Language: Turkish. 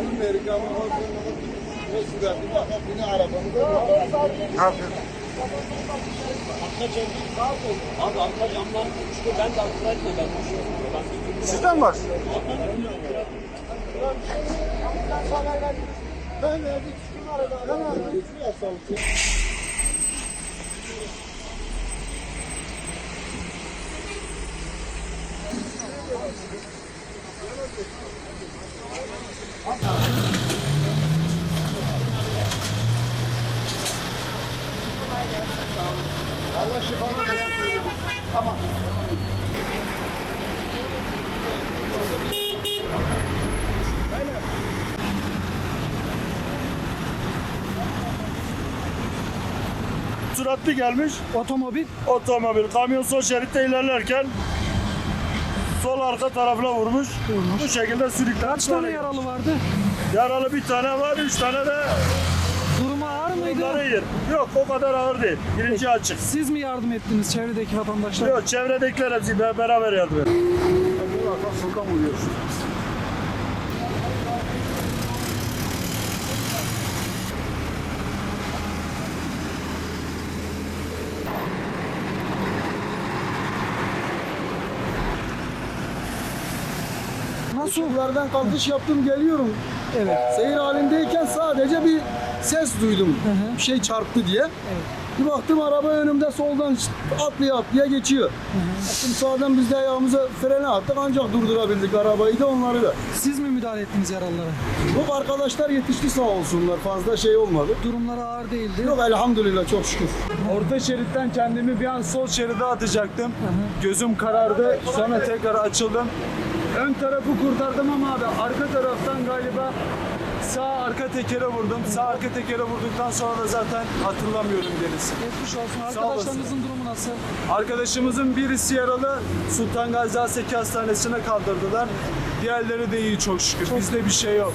Onun vergi ama o ne süratli bak yine arabamıza Ne yapıyorsun? Arka cam sağ ol. Abi arka camlar uçtu. Ben de arka etme ben düşüyorum. Ben Sizden mi başlıyor? Ben verdik şu arada. Allah şifanı versin. Tamam. Süratli gelmiş Otomobil otomobil. Kamyon sol şeritte ilerlerken sol arka tarafına vurmuş. Vurmuş. Bu şekilde sürüklenmiş. kaç tane yaralı vardı? Yaralı bir tane var, üç tane de Durumu ağır mıydı? yer. Yok o kadar ağır değil. Birinci açık. Siz mi yardım ettiniz çevredeki vatandaşlar? Yok çevredekiler hepsi be- beraber yardım ediyor. Bu arka soldan vuruyor. Nasıl? Yollardan kalkış yaptım geliyorum. Evet. Seyir halindeyken sadece bir ses duydum. hı. Bir şey çarptı diye. Bir baktım araba önümde soldan atlaya atlaya geçiyor. Baktım sağdan biz de ayağımıza frene attık ancak durdurabildik arabayı da onları da. Siz mi müdahale ettiniz yaralılara? Bu arkadaşlar yetişti sağ olsunlar fazla şey olmadı. Durumları ağır değildi. Yok elhamdülillah çok şükür. Orta şeritten kendimi bir an sol şeride atacaktım. Gözüm karardı. Sonra tekrar açıldım. Ön tarafı kurtardım ama abi arka taraftan galiba sağ arka tekere vurdum. Sağ arka tekere vurduktan sonra da zaten hatırlamıyorum gerisi. Geçmiş olsun. Arkadaşlarınızın durumu nasıl? Arkadaşımızın birisi yaralı. Sultan Gazi Aseki Hastanesi'ne kaldırdılar. Diğerleri de iyi çok şükür. Bizde bir şey yok.